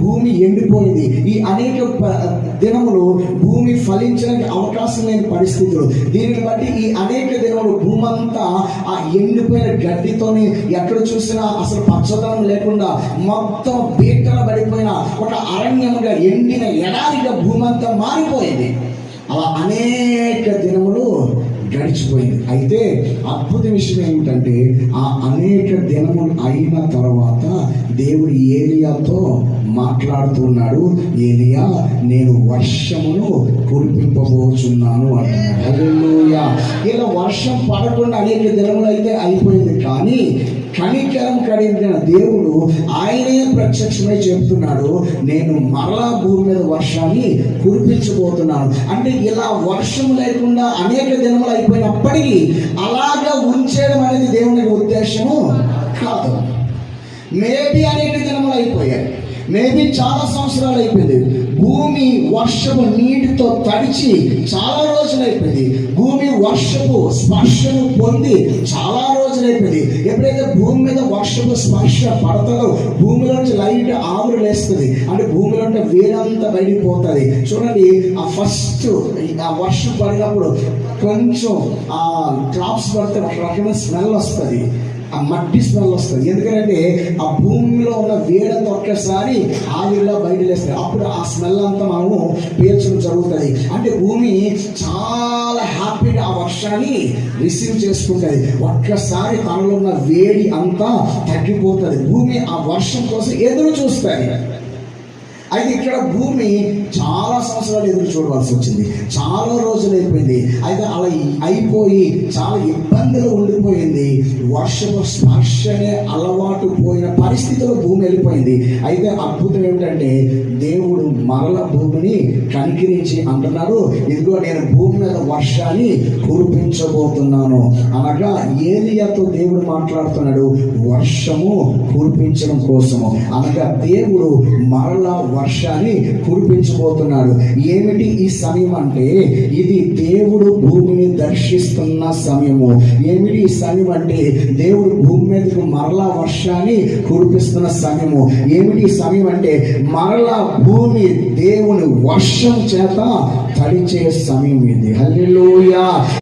భూమి ఎండిపోయింది. ఈ అనేక దినములు భూమి ఫలించడానికి అవకాశం లేని పరిస్థితులు. దీనిని బట్టి ఈ అనేక దినములు భూమి అంతా ఆ ఎండిపోయిన గడ్డితోని ఎక్కడ చూసినా అసలు పచ్చదనం లేకుండా మొత్తం బీటల పడిపోయిన ఒక అరణ్యముగా ఎండిన ఎడారిగా భూమి అంతా మారిపోయింది. అలా అనేక దినములు గడిచిపోయింది. అయితే అద్భుత విషయం ఏమిటంటే ఆ అనేక దినములు అయిన తర్వాత దేవుడు ఏలియాతో మాట్లాడుతున్నాడు ఏలియా నేను వర్షమును కురిపింపబోచున్నాను అంటున్నాడు. ఇలా వర్షం పడకుండా అనేక దినములు అయితే అయిపోయింది కానీ కనికరం కలిగిన దేవుడు ఆయనే ప్రత్యక్షమై చెప్తున్నాడు నేను మరలా భూమి మీద వర్షాన్ని కురిపించబోతున్నాను. అంటే ఇలా వర్షం లేకుండా అనేక దినములు అయిపోయినప్పటికీ అలాగా ఉంచేయడం అనేది దేవుని ఉద్దేశము కాదు. మేబీ అనేక దినములు మేబీ చాలా సంవత్సరాలు అయిపోయింది. భూమి వర్షపు నీటితో తడిచి చాలా రోజులు అయిపోయింది. భూమి వర్షపు స్పర్శను పొంది చాలా రోజులు అయిపోయింది. ఎప్పుడైతే భూమి మీద వర్షపు స్పర్శ పడతారో భూమిలోంచి లైట్ ఆవులు వేరంతా బయటికి పోతుంది. చూడండి ఆ ఫస్ట్ ఆ వర్షం పడినప్పుడు కొంచెం ఆ క్రాప్స్ పడితే ఒక రకమైన స్మెల్ వస్తుంది. ఆ మట్టి స్మెల్ వస్తుంది. ఎందుకంటే ఆ భూమిలో ఉన్న వేడంతా ఒక్కసారి ఆవిరిలో బయటలేస్తుంది. అప్పుడు ఆ స్మెల్ అంతా మనము పీల్చడం జరుగుతుంది. అంటే భూమి చాలా హ్యాపీగా ఆ వర్షాన్ని రిసీవ్ చేసుకుంటుంది. ఒక్కసారి తనలో ఉన్న వేడి అంతా తగ్గిపోతుంది. భూమి ఆ వర్షం కోసం ఎదురు చూస్తుంది. అయితే ఇక్కడ భూమి చాలా చూడవలసి వచ్చింది చాలా రోజులు అయిపోయింది అయితే అలా అయిపోయి చాలా ఇబ్బందులు ఉండిపోయింది. వర్షపు స్పర్శనే అలవాటు పోయిన పరిస్థితిలో భూమి వెళ్ళిపోయింది. అయితే అద్భుతం ఏమిటంటే దేవుడు మరల భూమిని కనికరించి అంటున్నారు ఇదిగో నేను భూమి మీద వర్షాన్ని కురిపించబోతున్నాను. అనగా ఏలియాతో దేవుడు మాట్లాడుతున్నాడు వర్షము కురిపించడం కోసము. అనగా దేవుడు మరల వర్షాన్ని కురిపించబోతున్నాడు. ఏమిటి ఈ సమయం అంటే ఇది దేవుడు భూమిని దర్శిస్తున్న సమయము. ఏమిటి ఈ సమయం అంటే దేవుడు భూమి మీదకు మరలా వర్షాన్ని కురిపిస్తున్న సమయము. ఏమిటి ఈ సమయం అంటే మరలా భూమి దేవుని వర్షం చేత తడిచే సమయం ఇది. హల్లెలూయా.